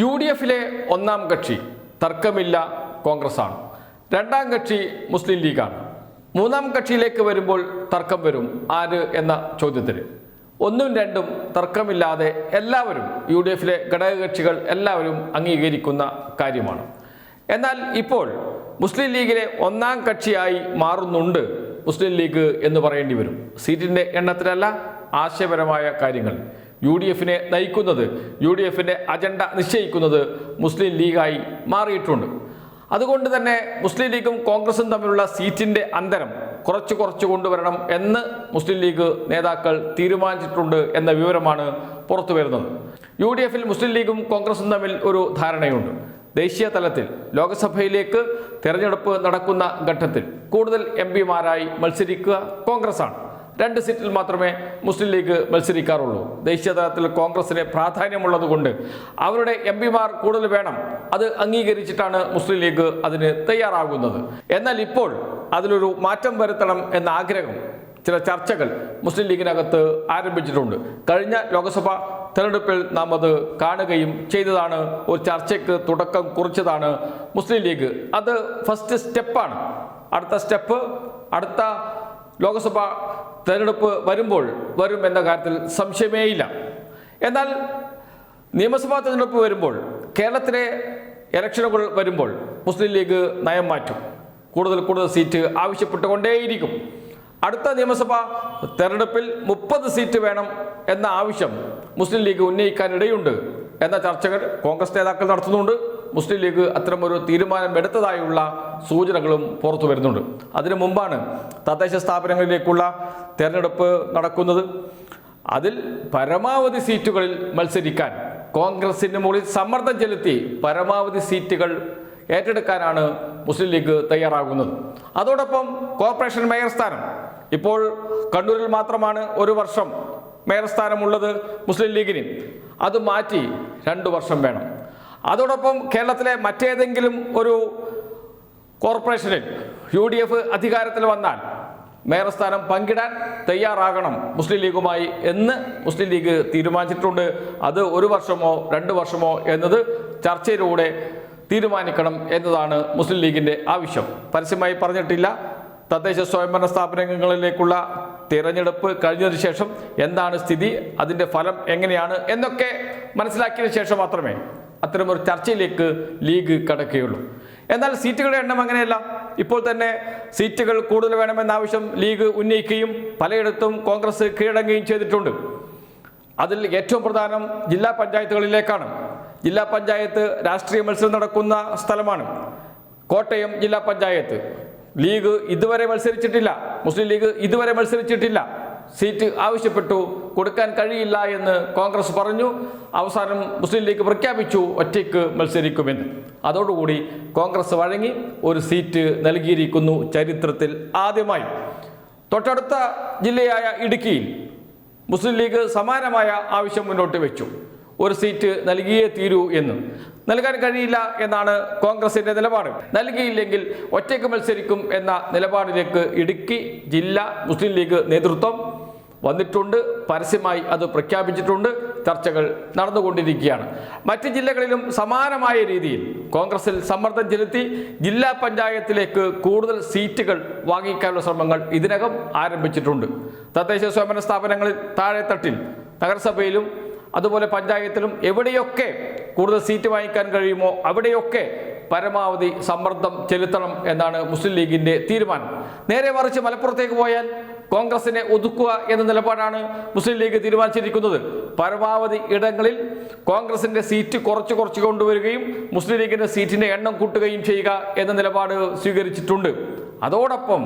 U D എഫിലെ ഒന്നാം കക്ഷി തർക്കമില്ല കോൺഗ്രസ്സാണ്. രണ്ടാം കക്ഷി മുസ്ലിം ലീഗാണ്. മൂന്നാം കക്ഷിയിലേക്ക് വരുമ്പോൾ തർക്കം വരും. ആര് എന്ന ചോദ്യത്തിന്. ഒന്നും രണ്ടും തർക്കമില്ലാതെ എല്ലാവരും യു ഡി എഫിലെ ഘടകകക്ഷികൾ എല്ലാവരും അംഗീകരിക്കുന്ന കാര്യമാണ്. എന്നാൽ ഇപ്പോൾ മുസ്ലിം ലീഗിലെ ഒന്നാം കക്ഷിയായി മാറുന്നുണ്ട് മുസ്ലിം ലീഗ് എന്ന് പറയേണ്ടി വരും. സീറ്റിന്റെ എണ്ണത്തിലല്ല ആശയപരമായ കാര്യങ്ങൾ. യു ഡി എഫിനെ നയിക്കുന്നത് യു ഡി എഫിന്റെ അജണ്ട നിശ്ചയിക്കുന്നത് മുസ്ലിം ലീഗായി മാറിയിട്ടുണ്ട്. അതുകൊണ്ട് തന്നെ മുസ്ലിം ലീഗും കോൺഗ്രസും തമ്മിലുള്ള സീറ്റിന്റെ അന്തരം കുറച്ച് കുറച്ച് കൊണ്ടുവരണം എന്ന് മുസ്ലിം ലീഗ് നേതാക്കൾ തീരുമാനിച്ചിട്ടുണ്ട് എന്ന വിവരമാണ് പുറത്തു വരുന്നത്. യു ഡി എഫിൽ മുസ്ലിം ലീഗും കോൺഗ്രസും തമ്മിൽ ഒരു ധാരണയുണ്ട്. ദേശീയ തലത്തിൽ ലോക്സഭയിലേക്ക് തെരഞ്ഞെടുപ്പ് നടക്കുന്ന ഘട്ടത്തിൽ കൂടുതൽ എം പിമാരായി മത്സരിക്കുക കോൺഗ്രസാണ്. രണ്ട് സീറ്റിൽ മാത്രമേ മുസ്ലിം ലീഗ് മത്സരിക്കാറുള്ളൂ. ദേശീയ തലത്തിൽ കോൺഗ്രസിന് പ്രാധാന്യമുള്ളതുകൊണ്ട് അവരുടെ എം പിമാർ കൂടുതൽ വേണം. അത് അംഗീകരിച്ചിട്ടാണ് മുസ്ലിം ലീഗ് അതിന് തയ്യാറാകുന്നത്. എന്നാൽ ഇപ്പോൾ അതിലൊരു മാറ്റം വരുത്തണം എന്ന ആഗ്രഹം ചില ചർച്ചകൾ മുസ്ലിം ലീഗിനകത്ത് ആരംഭിച്ചിട്ടുണ്ട്. കഴിഞ്ഞ ലോക്സഭ തെരഞ്ഞെടുപ്പിൽ നാം അത് കാണുകയും ചെയ്തതാണ്. ഒരു ചർച്ചയ്ക്ക് തുടക്കം കുറിച്ചതാണ് മുസ്ലിം ലീഗ്. അത് ഫസ്റ്റ് സ്റ്റെപ്പാണ് അടുത്ത സ്റ്റെപ്പ് അടുത്ത ലോക്സഭ തെരഞ്ഞെടുപ്പ് വരുമ്പോൾ വരും എന്ന കാര്യത്തിൽ സംശയമേയില്ല. എന്നാൽ നിയമസഭാ തെരഞ്ഞെടുപ്പ് വരുമ്പോൾ കേരളത്തിലെ ഇലക്ഷനുകൾ വരുമ്പോൾ മുസ്ലിം ലീഗ് നയം മാറ്റും. കൂടുതൽ കൂടുതൽ സീറ്റ് ആവശ്യപ്പെട്ടുകൊണ്ടേയിരിക്കും. അടുത്ത നിയമസഭാ തെരഞ്ഞെടുപ്പിൽ മുപ്പത് സീറ്റ് വേണം എന്ന ആവശ്യം മുസ്ലിം ലീഗ് ഉന്നയിക്കാനിടയുണ്ട് എന്ന ചർച്ചകൾ കോൺഗ്രസ് നേതാക്കൾ നടത്തുന്നുണ്ട്. മുസ്ലിം ലീഗ് അത്തരമൊരു തീരുമാനം എടുത്തതായുള്ള സൂചനകളും പുറത്തു വരുന്നുണ്ട്. അതിനു മുമ്പാണ് തദ്ദേശ സ്ഥാപനങ്ങളിലേക്കുള്ള തെരഞ്ഞെടുപ്പ് നടക്കുന്നത്. അതിൽ പരമാവധി സീറ്റുകളിൽ മത്സരിക്കാൻ കോൺഗ്രസിന് മുകളിൽ സമ്മർദ്ദം ചെലുത്തി പരമാവധി സീറ്റുകൾ ഏറ്റെടുക്കാനാണ് മുസ്ലിം ലീഗ് തയ്യാറാകുന്നത്. അതോടൊപ്പം കോർപ്പറേഷൻ മേയർ സ്ഥാനം. ഇപ്പോൾ കണ്ണൂരിൽ മാത്രമാണ് ഒരു വർഷം മേയർ സ്ഥാനമുള്ളത് മുസ്ലിം ലീഗിന്. അത് മാറ്റി രണ്ടു വർഷം വേണം. അതോടൊപ്പം കേരളത്തിലെ മറ്റേതെങ്കിലും ഒരു കോർപ്പറേഷനിൽ യു ഡി എഫ് അധികാരത്തിൽ വന്നാൽ മേയർ സ്ഥാനം പങ്കിടാൻ തയ്യാറാകണം മുസ്ലിം ലീഗുമായി എന്ന് മുസ്ലിം ലീഗ് തീരുമാനിച്ചിട്ടുണ്ട്. അത് ഒരു വർഷമോ രണ്ട് വർഷമോ എന്നത് ചർച്ചയിലൂടെ തീരുമാനിക്കണം എന്നതാണ് മുസ്ലിം ലീഗിന്റെ ആവശ്യം. പരസ്യമായി പറഞ്ഞിട്ടില്ല. തദ്ദേശ സ്വയംഭരണ സ്ഥാപനങ്ങളിലേക്കുള്ള തിരഞ്ഞെടുപ്പ് കഴിഞ്ഞതിന് ശേഷം എന്താണ് സ്ഥിതി? അതിന്റെ ഫലം എങ്ങനെയാണ്? എന്നൊക്കെ മനസ്സിലാക്കിയതിനു ശേഷം മാത്രമേ അത്തരമൊരു ചർച്ചയിലേക്ക് ലീഗ് കടക്കുകയുള്ളൂ. എന്നാൽ സീറ്റുകളുടെ എണ്ണം അങ്ങനെയല്ല. ഇപ്പോൾ തന്നെ സീറ്റുകൾ കൂടുതൽ വേണമെന്ന ആവശ്യം ലീഗ് ഉന്നയിക്കുകയും പലയിടത്തും കോൺഗ്രസ് കീഴടങ്ങുകയും ചെയ്തിട്ടുണ്ട്. അതിൽ ഏറ്റവും പ്രധാനം ജില്ലാ പഞ്ചായത്തുകളിലേക്കാണ്. ജില്ലാ പഞ്ചായത്ത് രാഷ്ട്രീയ മത്സരം നടക്കുന്ന സ്ഥലമാണ്. കോട്ടയം ജില്ലാ പഞ്ചായത്ത്. ലീഗ് ഇതുവരെ മത്സരിച്ചിട്ടില്ല. മുസ്ലിം ലീഗ് ഇതുവരെ മത്സരിച്ചിട്ടില്ല. സീറ്റ് ആവശ്യപ്പെട്ടു കൊടുക്കാൻ കഴിയില്ല എന്ന് കോൺഗ്രസ് പറഞ്ഞു. അവസാനം മുസ്ലിം ലീഗ് പ്രഖ്യാപിച്ചു ഒറ്റയ്ക്ക് മത്സരിക്കുമെന്ന്. അതോടുകൂടി കോൺഗ്രസ് വഴങ്ങി ഒരു സീറ്റ് നൽകിയിരിക്കുന്നു ചരിത്രത്തിൽ ആദ്യമായി. തൊട്ടടുത്ത ജില്ലയായ ഇടുക്കിയിൽ മുസ്ലിം ലീഗ് സമാനമായ ആവശ്യം മുന്നോട്ട് വെച്ചു. ഒരു സീറ്റ് നൽകിയേ തീരൂ എന്ന്. നൽകാൻ കഴിയില്ല എന്നാണ് കോൺഗ്രസിന്റെ നിലപാട്. നൽകിയില്ലെങ്കിൽ ഒറ്റയ്ക്ക് മത്സരിക്കും എന്ന നിലപാടിലേക്ക് ഇടുക്കി ജില്ലാ മുസ്ലിം ലീഗ് നേതൃത്വം വന്നിട്ടുണ്ട്. പരസ്യമായി അത് പ്രഖ്യാപിച്ചിട്ടുണ്ട്. ചർച്ചകൾ നടന്നുകൊണ്ടിരിക്കുകയാണ്. മറ്റ് ജില്ലകളിലും സമാനമായ രീതിയിൽ കോൺഗ്രസിൽ സമ്മർദ്ദം ചെലുത്തി ജില്ലാ പഞ്ചായത്തിലേക്ക് കൂടുതൽ സീറ്റുകൾ വാങ്ങിക്കാനുള്ള ശ്രമങ്ങൾ ഇതിനകം ആരംഭിച്ചിട്ടുണ്ട്. തദ്ദേശ സ്വയംഭരണ സ്ഥാപനങ്ങളിൽ താഴെത്തട്ടിൽ നഗരസഭയിലും അതുപോലെ പഞ്ചായത്തിലും എവിടെയൊക്കെ കൂടുതൽ സീറ്റ് വാങ്ങിക്കാൻ കഴിയുമോ അവിടെയൊക്കെ പരമാവധി സമ്മർദ്ദം ചെലുത്തണം എന്നാണ് മുസ്ലിം ലീഗിന്റെ തീരുമാനം. നേരെ മറിച്ച് മലപ്പുറത്തേക്ക് പോയാൽ കോൺഗ്രസിനെ ഒതുക്കുക എന്ന നിലപാടാണ് മുസ്ലിം ലീഗ് തീരുമാനിച്ചിരിക്കുന്നത്. പരമാവധി ഇടങ്ങളിൽ കോൺഗ്രസിന്റെ സീറ്റ് കുറച്ച് കുറച്ച് കൊണ്ടുവരികയും മുസ്ലിം ലീഗിന്റെ സീറ്റിന്റെ എണ്ണം കൂട്ടുകയും ചെയ്യുക എന്ന നിലപാട് സ്വീകരിച്ചിട്ടുണ്ട്. അതോടൊപ്പം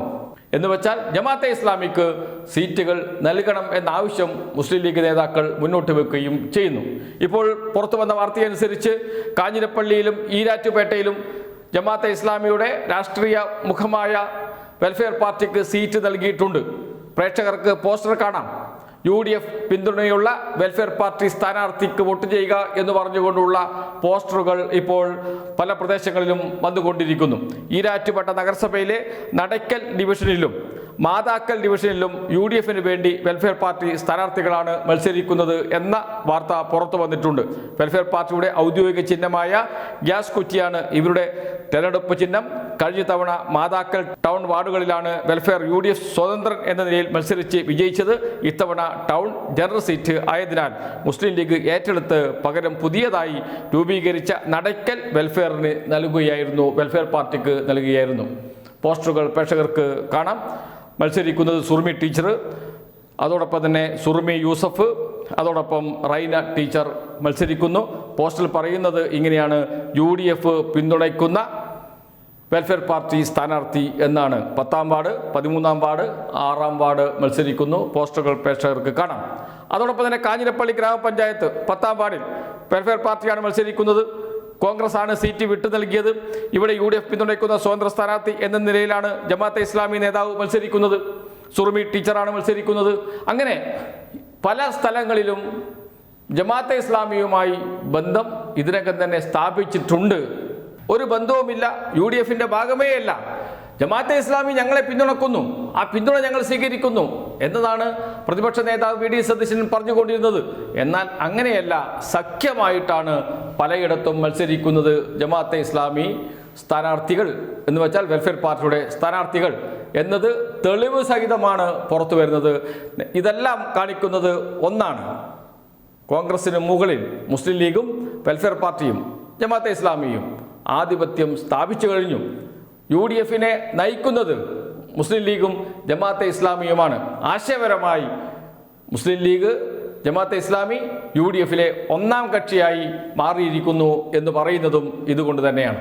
എന്ന് വെച്ചാൽ ജമാഅത്തെ ഇസ്ലാമിക്ക് സീറ്റുകൾ നൽകണം എന്ന ആവശ്യം മുസ്ലിം ലീഗ് നേതാക്കൾ മുന്നോട്ട് വെക്കുകയും ചെയ്യുന്നു. ഇപ്പോൾ പുറത്തു വന്ന വാർത്തയനുസരിച്ച് കാഞ്ഞിരപ്പള്ളിയിലും ഈരാറ്റുപേട്ടയിലും ജമാഅത്തെ ഇസ്ലാമിയുടെ രാഷ്ട്രീയ മുഖമായ വെൽഫെയർ പാർട്ടിക്ക് സീറ്റ് നൽകിയിട്ടുണ്ട്. പ്രേക്ഷകർക്ക് പോസ്റ്റർ കാണാം. യു ഡി എഫ് പിന്തുണയുള്ള വെൽഫെയർ പാർട്ടി സ്ഥാനാർത്ഥിക്ക് വോട്ട് ചെയ്യുക എന്ന് പറഞ്ഞുകൊണ്ടുള്ള പോസ്റ്ററുകൾ ഇപ്പോൾ പല പ്രദേശങ്ങളിലും വന്നുകൊണ്ടിരിക്കുന്നു. ഈരാറ്റുപേട്ട നഗരസഭയിലെ നടക്കൽ ഡിവിഷനിലും മാതാക്കൽ ഡിവിഷനിലും യു ഡി എഫിന് വേണ്ടി വെൽഫെയർ പാർട്ടി സ്ഥാനാർത്ഥികളാണ് മത്സരിക്കുന്നത് എന്ന വാർത്ത പുറത്തു വന്നിട്ടുണ്ട്. വെൽഫെയർ പാർട്ടിയുടെ ഔദ്യോഗിക ചിഹ്നമായ ഗ്യാസ് കുറ്റിയാണ് ഇവരുടെ തെരഞ്ഞെടുപ്പ് ചിഹ്നം. കഴിഞ്ഞ തവണ മാതാക്കൽ ടൗൺ വാർഡുകളിലാണ് വെൽഫെയർ യു ഡി എഫ് സ്വതന്ത്രൻ എന്ന നിലയിൽ മത്സരിച്ച് വിജയിച്ചത്. ഇത്തവണ ടൗൺ ജനറൽ സീറ്റ് ആയതിനാൽ മുസ്ലിം ലീഗ് ഏറ്റെടുത്ത് പകരം പുതിയതായി രൂപീകരിച്ച നടക്കൽ വെൽഫെയറിന് നൽകുകയായിരുന്നു. വെൽഫെയർ പാർട്ടിക്ക് നൽകുകയായിരുന്നു പോസ്റ്ററുകൾ പ്രേക്ഷകർക്ക് കാണാം. മത്സരിക്കുന്നത് സുറുമി ടീച്ചർ അതോടൊപ്പം തന്നെ സുറുമി യൂസഫ് അതോടൊപ്പം റൈന ടീച്ചർ മത്സരിക്കുന്നു. പോസ്റ്റിൽ പറയുന്നത് ഇങ്ങനെയാണ് യു ഡി എഫ് പിന്തുണയ്ക്കുന്ന വെൽഫെയർ പാർട്ടി സ്ഥാനാർത്ഥി എന്നാണ്. പത്താം വാർഡ് പതിമൂന്നാം വാർഡ് ആറാം വാർഡ് മത്സരിക്കുന്നു. പോസ്റ്ററുകൾ പ്രേക്ഷകർക്ക് കാണാം. അതോടൊപ്പം തന്നെ കാഞ്ഞിരപ്പള്ളി ഗ്രാമപഞ്ചായത്ത് പത്താം വാർഡിൽ വെൽഫെയർ പാർട്ടിയാണ് മത്സരിക്കുന്നത്. കോൺഗ്രസ് ആണ് സീറ്റ് വിട്ടു നൽകിയത്. ഇവിടെ യു ഡി എഫ് പിന്തുണയ്ക്കുന്ന സ്വതന്ത്ര സ്ഥാനാർത്ഥി എന്ന നിലയിലാണ് ജമാഅത്തെ ഇസ്ലാമി നേതാവ് മത്സരിക്കുന്നത്. സുറുമി ടീച്ചറാണ് മത്സരിക്കുന്നത്. അങ്ങനെ പല സ്ഥലങ്ങളിലും ജമാഅത്തെ ഇസ്ലാമിയുമായി ബന്ധം ഇതിനകം തന്നെ സ്ഥാപിച്ചിട്ടുണ്ട്. ഒരു ബന്ധവുമില്ല. യു ഡി എഫിന്റെ ഭാഗമേ അല്ല ജമാഅത്തെ ഇസ്ലാമി ഞങ്ങളെ പിന്തുണക്കുന്നു. ആ പിന്തുണ ഞങ്ങൾ സ്വീകരിക്കുന്നു. എന്നതാണ് പ്രതിപക്ഷ നേതാവ് വി ഡി സതീശൻ പറഞ്ഞുകൊണ്ടിരുന്നത്. എന്നാൽ അങ്ങനെയല്ല സഖ്യമായിട്ടാണ് പലയിടത്തും മത്സരിക്കുന്നത് ജമാഅത്തെ ഇസ്ലാമി സ്ഥാനാർത്ഥികൾ എന്ന് വെച്ചാൽ വെൽഫെയർ പാർട്ടിയുടെ സ്ഥാനാർത്ഥികൾ എന്നത് തെളിവ് സഹിതമാണ് പുറത്തു വരുന്നത്. ഇതെല്ലാം കാണിക്കുന്നത് ഒന്നാണ്. കോൺഗ്രസിന് മുകളിൽ മുസ്ലിം ലീഗും വെൽഫെയർ പാർട്ടിയും ജമാഅത്തെ ഇസ്ലാമിയും ആധിപത്യം സ്ഥാപിച്ചു കഴിഞ്ഞു. യു ഡി എഫിനെ നയിക്കുന്നത് മുസ്ലിം ലീഗും ജമാഅത്തെ ഇസ്ലാമിയുമാണ്. ആശയപരമായി Muslim League Jamaate Islami U D എഫിലെ ഒന്നാം കക്ഷിയായി മാറിയിരിക്കുന്നു എന്ന് പറയുന്നതും ഇതുകൊണ്ട് തന്നെയാണ്.